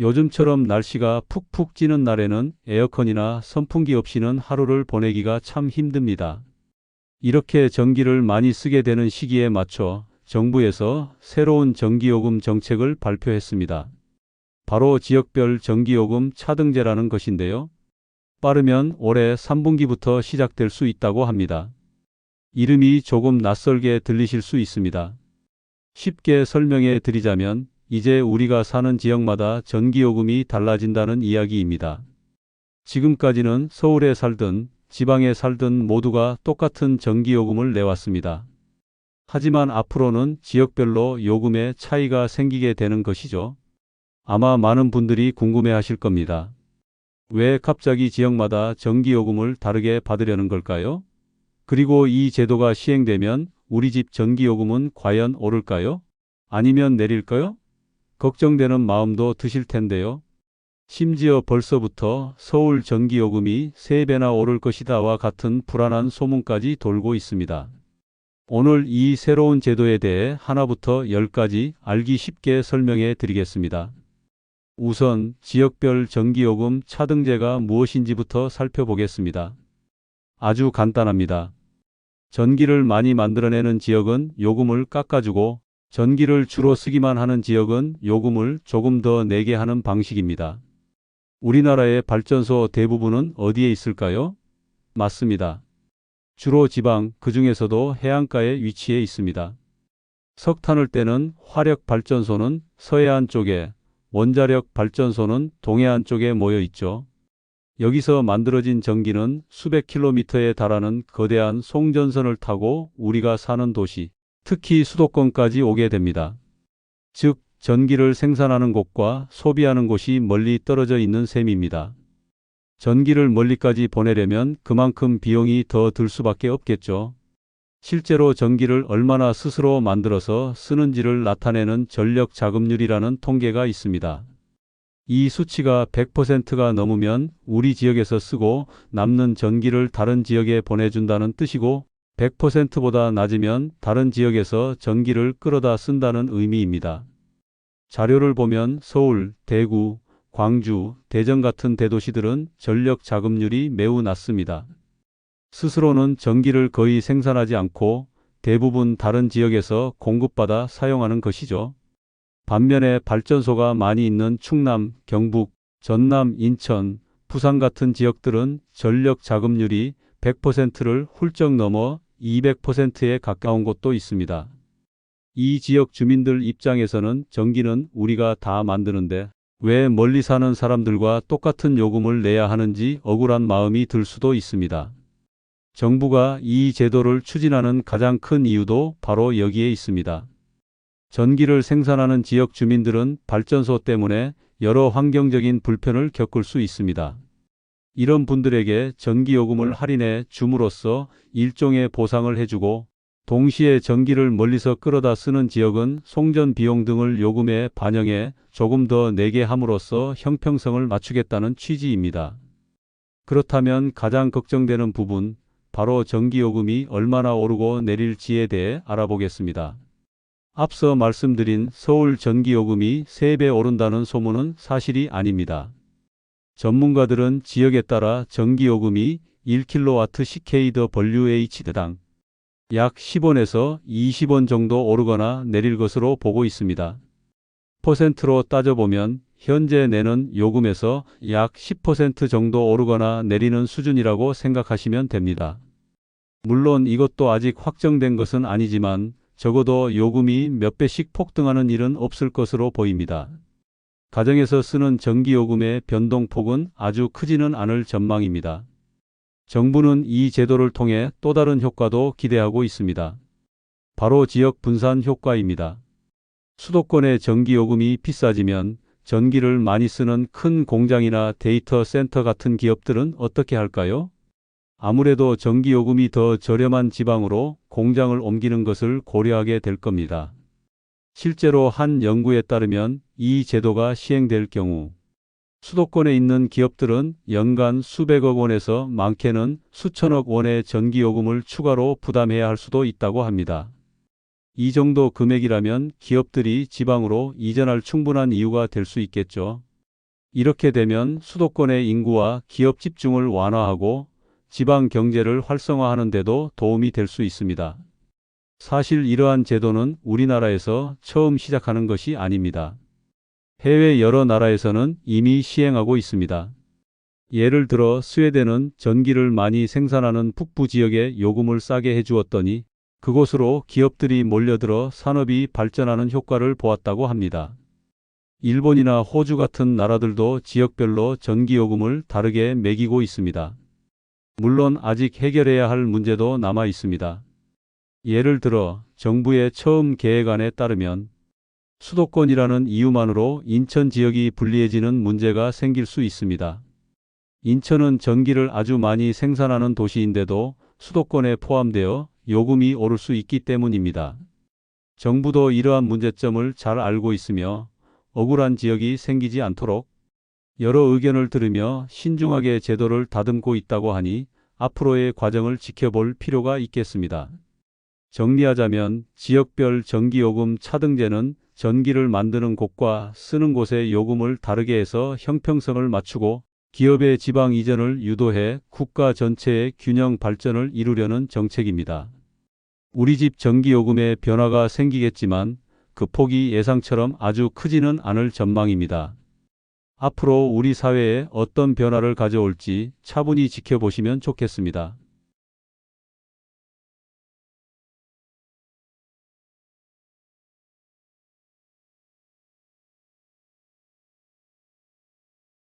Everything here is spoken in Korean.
요즘처럼 날씨가 푹푹 찌는 날에는 에어컨이나 선풍기 없이는 하루를 보내기가 참 힘듭니다. 이렇게 전기를 많이 쓰게 되는 시기에 맞춰 정부에서 새로운 전기요금 정책을 발표했습니다. 바로 지역별 전기요금 차등제라는 것인데요. 빠르면 올해 3분기부터 시작될 수 있다고 합니다. 이름이 조금 낯설게 들리실 수 있습니다. 쉽게 설명해 드리자면 이제 우리가 사는 지역마다 전기요금이 달라진다는 이야기입니다. 지금까지는 서울에 살든 지방에 살든 모두가 똑같은 전기요금을 내왔습니다. 하지만 앞으로는 지역별로 요금의 차이가 생기게 되는 것이죠. 아마 많은 분들이 궁금해 하실 겁니다. 왜 갑자기 지역마다 전기요금을 다르게 받으려는 걸까요? 그리고 이 제도가 시행되면 우리 집 전기요금은 과연 오를까요? 아니면 내릴까요? 걱정되는 마음도 드실 텐데요. 심지어 벌써부터 서울 전기요금이 3배나 오를 것이다와 같은 불안한 소문까지 돌고 있습니다. 오늘 이 새로운 제도에 대해 하나부터 열까지 알기 쉽게 설명해 드리겠습니다. 우선 지역별 전기요금 차등제가 무엇인지부터 살펴보겠습니다. 아주 간단합니다. 전기를 많이 만들어내는 지역은 요금을 깎아주고 전기를 주로 쓰기만 하는 지역은 요금을 조금 더 내게 하는 방식입니다. 우리나라의 발전소 대부분은 어디에 있을까요? 맞습니다. 주로 지방, 그 중에서도 해안가에 위치해 있습니다. 석탄을 떼는 화력 발전소는 서해안 쪽에, 원자력 발전소는 동해안 쪽에 모여 있죠. 여기서 만들어진 전기는 수백 킬로미터에 달하는 거대한 송전선을 타고 우리가 사는 도시, 특히 수도권까지 오게 됩니다. 즉, 전기를 생산하는 곳과 소비하는 곳이 멀리 떨어져 있는 셈입니다. 전기를 멀리까지 보내려면 그만큼 비용이 더 들 수밖에 없겠죠. 실제로 전기를 얼마나 스스로 만들어서 쓰는지를 나타내는 전력 자급률이라는 통계가 있습니다. 이 수치가 100%가 넘으면 우리 지역에서 쓰고 남는 전기를 다른 지역에 보내준다는 뜻이고 100%보다 낮으면 다른 지역에서 전기를 끌어다 쓴다는 의미입니다. 자료를 보면 서울, 대구, 광주, 대전 같은 대도시들은 전력 자급률이 매우 낮습니다. 스스로는 전기를 거의 생산하지 않고 대부분 다른 지역에서 공급받아 사용하는 것이죠. 반면에 발전소가 많이 있는 충남, 경북, 전남, 인천, 부산 같은 지역들은 전력 자급률이 100%를 훌쩍 넘어 200%에 가까운 곳도 있습니다. 이 지역 주민들 입장에서는 전기는 우리가 다 만드는데 왜 멀리 사는 사람들과 똑같은 요금을 내야 하는지 억울한 마음이 들 수도 있습니다. 정부가 이 제도를 추진하는 가장 큰 이유도 바로 여기에 있습니다. 전기를 생산하는 지역 주민들은 발전소 때문에 여러 환경적인 불편을 겪을 수 있습니다. 이런 분들에게 전기요금을 할인해 줌으로써 일종의 보상을 해주고 동시에 전기를 멀리서 끌어다 쓰는 지역은 송전 비용 등을 요금에 반영해 조금 더 내게 함으로써 형평성을 맞추겠다는 취지입니다. 그렇다면 가장 걱정되는 부분, 바로 전기요금이 얼마나 오르고 내릴지에 대해 알아보겠습니다. 앞서 말씀드린 서울 전기요금이 3배 오른다는 소문은 사실이 아닙니다. 전문가들은 지역에 따라 전기요금이 1kW CKWH대당 약 10원에서 20원 정도 오르거나 내릴 것으로 보고 있습니다. 퍼센트로 따져보면 현재 내는 요금에서 약 10% 정도 오르거나 내리는 수준이라고 생각하시면 됩니다. 물론 이것도 아직 확정된 것은 아니지만 적어도 요금이 몇 배씩 폭등하는 일은 없을 것으로 보입니다. 가정에서 쓰는 전기요금의 변동폭은 아주 크지는 않을 전망입니다. 정부는 이 제도를 통해 또 다른 효과도 기대하고 있습니다. 바로 지역 분산 효과입니다. 수도권의 전기요금이 비싸지면 전기를 많이 쓰는 큰 공장이나 데이터 센터 같은 기업들은 어떻게 할까요? 아무래도 전기요금이 더 저렴한 지방으로 공장을 옮기는 것을 고려하게 될 겁니다. 실제로 한 연구에 따르면 이 제도가 시행될 경우 수도권에 있는 기업들은 연간 수백억 원에서 많게는 수천억 원의 전기요금을 추가로 부담해야 할 수도 있다고 합니다. 이 정도 금액이라면 기업들이 지방으로 이전할 충분한 이유가 될 수 있겠죠. 이렇게 되면 수도권의 인구와 기업 집중을 완화하고 지방 경제를 활성화하는 데도 도움이 될 수 있습니다. 사실 이러한 제도는 우리나라에서 처음 시작하는 것이 아닙니다. 해외 여러 나라에서는 이미 시행하고 있습니다. 예를 들어 스웨덴은 전기를 많이 생산하는 북부 지역에 요금을 싸게 해주었더니 그곳으로 기업들이 몰려들어 산업이 발전하는 효과를 보았다고 합니다. 일본이나 호주 같은 나라들도 지역별로 전기요금을 다르게 매기고 있습니다. 물론 아직 해결해야 할 문제도 남아 있습니다. 예를 들어 정부의 처음 계획안에 따르면 수도권이라는 이유만으로 인천 지역이 불리해지는 문제가 생길 수 있습니다. 인천은 전기를 아주 많이 생산하는 도시인데도 수도권에 포함되어 요금이 오를 수 있기 때문입니다. 정부도 이러한 문제점을 잘 알고 있으며 억울한 지역이 생기지 않도록 여러 의견을 들으며 신중하게 제도를 다듬고 있다고 하니 앞으로의 과정을 지켜볼 필요가 있겠습니다. 정리하자면 지역별 전기요금 차등제는 전기를 만드는 곳과 쓰는 곳의 요금을 다르게 해서 형평성을 맞추고 기업의 지방 이전을 유도해 국가 전체의 균형 발전을 이루려는 정책입니다. 우리 집 전기요금에 변화가 생기겠지만 그 폭이 예상처럼 아주 크지는 않을 전망입니다. 앞으로 우리 사회에 어떤 변화를 가져올지 차분히 지켜보시면 좋겠습니다.